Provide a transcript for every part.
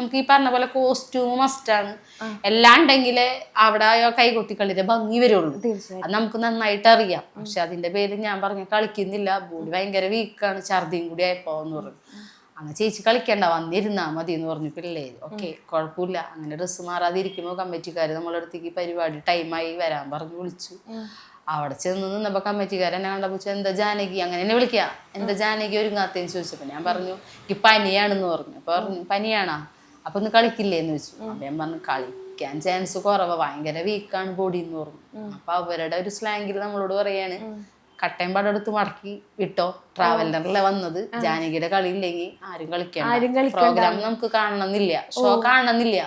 നമുക്ക് ഈ പറഞ്ഞ പോലെ കോസ്റ്റ്യൂം മസ്റ്റാണ് എല്ലാം ഉണ്ടെങ്കിലേ അവിടെ കൈകൊട്ടിക്കളിയുടെ ഭംഗി വരുള്ളൂ. അത് നമുക്ക് നന്നായിട്ട് അറിയാം. പക്ഷെ അതിന്റെ പേര് ഞാൻ പറഞ്ഞ കളിക്കുന്നില്ല. ബോഡി ഭയങ്കര വീക്കാണ് ഛർദിയും കൂടി ആയപ്പോ എന്ന് പറഞ്ഞു. അങ്ങനെ ചേച്ചി കളിക്കണ്ട വന്നിരുന്നാ മതി എന്ന് പറഞ്ഞു പിള്ളേര്. ഓക്കെ കുഴപ്പമില്ല. അങ്ങനെ ഡ്രസ്സ് മാറാതെ ഇരിക്കുമ്പോൾ കമ്മിറ്റിക്കാർ നമ്മളെ അടുത്തേക്ക് പരിപാടി ടൈമായി വരാൻ പറഞ്ഞു വിളിച്ചു. അവിടെ ചെന്ന് നിന്നപ്പോ കമ്മിറ്റിക്കാരൻ എന്നെ കണ്ടപ്പോ ചോദിച്ചു, എന്താ ജാനകി? അങ്ങനെ എന്നെ വിളിക്കുക എന്താ ജാനകി ഒരുങ്ങാത്തേന്ന് ചോദിച്ചപ്പോ ഞാൻ പറഞ്ഞു എനിക്ക് പനിയാണെന്ന് പറഞ്ഞു. പറഞ്ഞു പനിയാണോ? അപ്പൊ ഒന്ന് കളിക്കില്ലേന്ന് ചോദിച്ചു വെച്ചു ഞാൻ പറഞ്ഞു കളിക്കാൻ ചാൻസ് കുറവാ. ഭയങ്കര വീക്കാണ് ബോഡി എന്ന് പറഞ്ഞു. അപ്പൊ അവരുടെ ഒരു സ്ലാങ്കിൽ നമ്മളോട് പറയാണ് കട്ടയും പടം എടുത്ത് മടക്കി വിട്ടോ? ട്രാവലറിലെ വന്നത്? ജാനകിയുടെ കളി ഇല്ലെങ്കിൽ ആരും ആരും കളിക്കണം പ്രോഗ്രാം നമുക്ക് കാണണമെന്നില്ല. ഷോ കാണണമെന്നില്ല.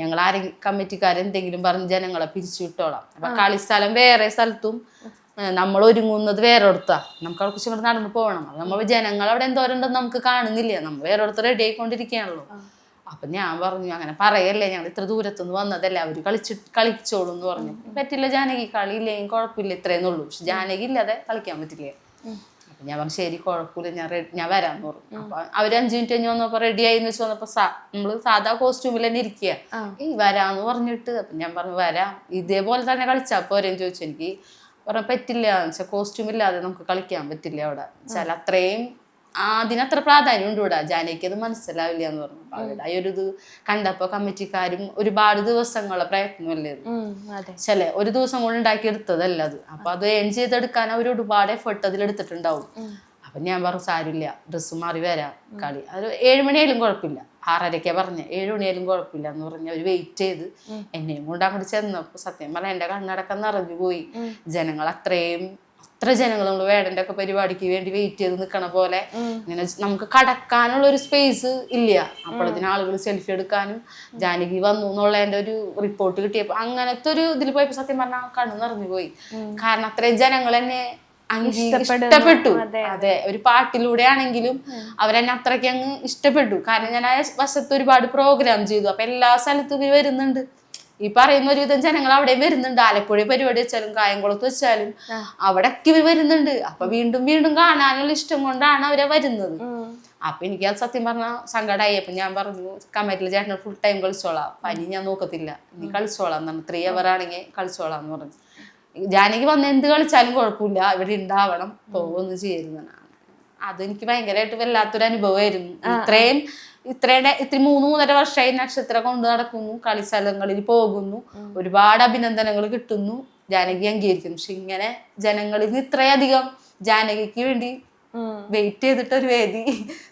ഞങ്ങൾ ആരെങ്കിലും കമ്മിറ്റിക്കാരെന്തെങ്കിലും പറഞ്ഞ് ജനങ്ങളെ പിരിച്ചു വിട്ടോളാം. അപ്പൊ കളിസ്ഥലം വേറെ സ്ഥലത്തും നമ്മൾ ഒരുങ്ങുന്നത് വേറെ അടുത്താ നമുക്ക് അവിടെ കുറച്ചും കൂടെ നടന്നു പോകണം. നമ്മൾ ജനങ്ങൾ അവിടെ എന്തോരണ്ടെന്ന് നമുക്ക് കാണുന്നില്ല. നമ്മൾ വേറെ അടുത്ത് റെഡി ആയിക്കൊണ്ടിരിക്കുകയാണല്ലോ അപ്പൊ ഞാൻ പറഞ്ഞു അങ്ങനെ പറയല്ലേ ഞങ്ങൾ ഇത്ര ദൂരത്തുനിന്ന് വന്നതല്ലേ അവർ കളിച്ച് കളിച്ചോളൂ എന്ന് പറഞ്ഞു പറ്റില്ല ജാനകി കളിയില്ലെങ്കിൽ കുഴപ്പമില്ല ഇത്രയെന്നേ ഉള്ളൂ. പക്ഷെ ജാനകി ഇല്ലാതെ കളിക്കാൻ പറ്റില്ല. അപ്പൊ ഞാൻ പറഞ്ഞു ശരി കുഴപ്പമില്ല ഞാൻ റെഡി ഞാൻ വരാന്ന് പറഞ്ഞു. അപ്പൊ അവർ അഞ്ചു മിനിറ്റ് കഴിഞ്ഞ് വന്നപ്പോ റെഡി ആയി എന്ന് വെച്ച് വന്നപ്പോ സാ- നമ്മൾ സാധാ കോസ്റ്റ്യൂമിൽ തന്നെ ഇരിക്കുക ഈ വരാന്ന് പറഞ്ഞിട്ട് അപ്പൊ ഞാൻ പറഞ്ഞു വരാം. ഇതേപോലെ തന്നെ കളിച്ചാൽ പോരെന്ന് ചോദിച്ചു. എനിക്ക് പറഞ്ഞു പറ്റില്ല വെച്ചാൽ കോസ്റ്റ്യൂം ഇല്ലാതെ നമുക്ക് കളിക്കാൻ പറ്റില്ല അവിടെ. വെച്ചാൽ അത്രയും അതിനത്ര പ്രാധാന്യം ഉണ്ട് ഇവിടെ. ജാനകിക്ക് അത് മനസ്സിലാവില്ല എന്ന് പറഞ്ഞു. അവരുടെ ആ ഒരു ഇത് കണ്ടപ്പോ കമ്മിറ്റിക്കാരും ഒരുപാട് ദിവസങ്ങളെ പ്രയത്നമല്ലേ ചില ഒരു ദിവസം കൊണ്ട് ഉണ്ടാക്കിയെടുത്തതല്ല അത്. അപ്പൊ അത് ഏൺ ചെയ്തെടുക്കാൻ അവർ ഒരുപാട് എഫേർട്ട് അതിലെടുത്തിട്ടുണ്ടാവും. അപ്പൊ ഞാൻ പറഞ്ഞു സാരില്ല ഡ്രസ്സ് മാറി വരാം കളി. അത് ഏഴുമണിയായാലും കുഴപ്പമില്ല. ആറരയ്ക്കാ പറഞ്ഞ. ഏഴുമണിയായാലും കുഴപ്പമില്ല എന്ന് പറഞ്ഞ് അവർ വെയിറ്റ് ചെയ്ത് എന്നെയും കൊണ്ട് അങ്ങോട്ട് ചെന്നപ്പോ സത്യം പറഞ്ഞ എന്റെ കണ്ണടക്കം നിറഞ്ഞു പോയി. ജനങ്ങൾ അത്രയും അത്ര ജനങ്ങൾ നമ്മൾ വേടന്റെ ഒക്കെ പരിപാടിക്ക് വേണ്ടി വെയിറ്റ് ചെയ്ത് നിൽക്കണ പോലെ ഇങ്ങനെ നമുക്ക് കടക്കാനുള്ള ഒരു സ്പേസ് ഇല്ല. അപ്പോഴത്തിന് ആളുകൾ സെൽഫി എടുക്കാനും ജാനകി വന്നു എന്നുള്ള എന്നുള്ളതിന്റെ ഒരു റിപ്പോർട്ട് കിട്ടിയപ്പോൾ അങ്ങനത്തെ ഒരു ഇതിൽ പോയി സത്യം പറഞ്ഞാൽ കണ്ണു നിറഞ്ഞു പോയി. കാരണം അത്രയും ജനങ്ങൾ എന്നെ ഇഷ്ടപ്പെട്ടു. അതെ, അതെ. ഒരു പാട്ടിലൂടെ ആണെങ്കിലും അവരെന്നെ അത്രയ്ക്ക് അങ്ങ് ഇഷ്ടപ്പെട്ടു. കാരണം ഞാൻ ആ വശത്ത് ഒരുപാട് പ്രോഗ്രാം ചെയ്തു. അപ്പൊ എല്ലാ സ്ഥലത്തും ഇവർ വരുന്നുണ്ട്. ഈ പറയുന്ന ഒരുവിധം ജനങ്ങൾ അവിടെ വരുന്നുണ്ട്. ആലപ്പുഴ പരിപാടി വെച്ചാലും കായംകുളത്ത് വെച്ചാലും. അവിടെയൊക്കെ ഇവർ വരുന്നുണ്ട്. അപ്പൊ വീണ്ടും വീണ്ടും കാണാനുള്ള ഇഷ്ടം കൊണ്ടാണ് അവരെ വരുന്നത്. അപ്പൊ എനിക്ക് അത് സത്യം പറഞ്ഞ സങ്കടമായി അപ്പൊ ഞാൻ പറഞ്ഞു കമ്മറ്റിൽ ചേട്ടൻ ഫുൾ ടൈം കളിച്ചോളാം. പനി ഞാൻ നോക്കത്തില്ല. നീ കളിച്ചോളാം എന്നാണ് ത്രീ അവർ ആണെങ്കിൽ കളിച്ചോളാം എന്ന് പറഞ്ഞു. ജാനകി വന്ന് എന്ത് കളിച്ചാലും കുഴപ്പമില്ല. ഇവിടെ ഉണ്ടാവണം. പോകുമെന്ന് ചെയ്യുന്നതാണ് അതെനിക്ക് ഭയങ്കരമായിട്ട് വല്ലാത്തൊരു അനുഭവമായിരുന്നു. ഇത്രയും ഇത്രയുടെ ഇത്ര മൂന്ന് മൂന്നര വർഷമായി നക്ഷത്രം കൊണ്ട് നടക്കുന്നു കളിസ്ഥലങ്ങളിൽ പോകുന്നു ഒരുപാട് അഭിനന്ദനങ്ങൾ കിട്ടുന്നു ജാനകി അംഗീകരിക്കുന്നു. പക്ഷെ ഇങ്ങനെ ജനങ്ങളിൽ നിന്ന് ഇത്രയധികം ജാനകിക്ക് വേണ്ടി വെയിറ്റ് ചെയ്തിട്ട് ഒരു വേദി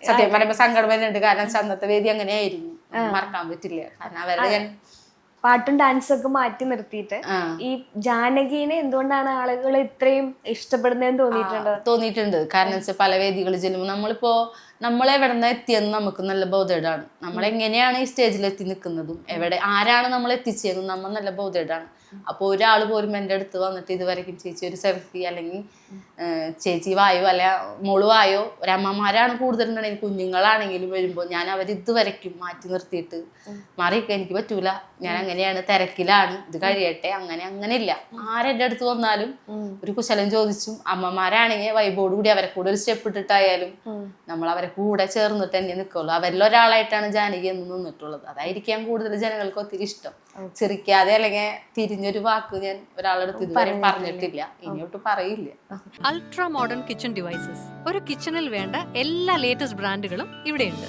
സത്യം പറയുമ്പോ സങ്കടം വരുന്നുണ്ട്. കാരണം അന്നത്തെ വേദി അങ്ങനെയായിരുന്നു. മറക്കാൻ പറ്റില്ല. കാരണം അവരുടെ പാട്ടും ഡാൻസും ഒക്കെ മാറ്റി നിർത്തിയിട്ട് ഈ ജാനകീനെ എന്തുകൊണ്ടാണ് ആളുകൾ ഇത്രയും ഇഷ്ടപ്പെടുന്നതെന്ന് തോന്നിയിട്ടുണ്ട്? തോന്നിയിട്ടുണ്ട്. കാരണം വെച്ചാൽ പല വേദികളിൽ ചെല്ലുമ്പോൾ നമ്മളിപ്പോ നമ്മളെ എവിടെ നിന്ന് എത്തിയെന്ന് നമുക്ക് നല്ല ബോധേടാണ്. നമ്മൾ എങ്ങനെയാണ് ഈ സ്റ്റേജിൽ എത്തി നിൽക്കുന്നതും? എവിടെ ആരാണ് നമ്മൾ എത്തിച്ചതെന്നും നമ്മൾ നല്ല ബോധേടാണ്. അപ്പോൾ ഒരാൾ പോലും എന്റെ അടുത്ത് വന്നിട്ട് ഇതുവരെയും ചേച്ചി ഒരു സെൽഫി അല്ലെങ്കിൽ ചേച്ചി വായോ അല്ല മോൾ വായോ ഒരമ്മമാരാണ് കൂടുതലുണ്ടെങ്കിൽ കുഞ്ഞുങ്ങളാണെങ്കിലും വരുമ്പോൾ ഞാൻ അവരിതുവരയ്ക്കും മാറ്റി നിർത്തിയിട്ട് മാറിയൊക്കെ. എനിക്ക് പറ്റൂല. ഞാൻ അങ്ങനെയാണ് തിരക്കിലാണ്. ഇത് കഴിയട്ടെ. അങ്ങനെ അങ്ങനെ ഇല്ല. ആരെന്റെ അടുത്ത് വന്നാലും ഒരു കുശലം ചോദിച്ചും അമ്മമാരാണെങ്കിൽ വൈബോട് കൂടി അവരെ കൂടെ ഒരു സ്റ്റെപ്പ് ഇട്ടിട്ടായാലും നമ്മൾ അവരെ കൂടെ ചേർന്നിട്ട് തന്നെ നിൽക്കുള്ളൂ അവരിൽ ഒരാളായിട്ടാണ് ജാനകി എന്ന് നിന്നിട്ടുള്ളത്. അതായിരിക്കാം കൂടുതൽ ജനങ്ങൾക്ക് ഒത്തിരി ഇഷ്ടം. ചിരിക്കാതെ അല്ലെങ്കിൽ തിരിഞ്ഞൊരു വാക്ക് ഞാൻ ഒരാളെടുത്ത് ഇതുവരെ പറഞ്ഞിട്ടില്ല. ഇനിയോട്ട് പറയില്ല. അൾട്രാ മോഡേൺ കിച്ചൺ ഡിവൈസസ് ഒരു കിച്ചണിൽ വേണ്ട എല്ലാ ലേറ്റസ്റ്റ് ബ്രാൻഡുകളും ഇവിടെയുണ്ട്.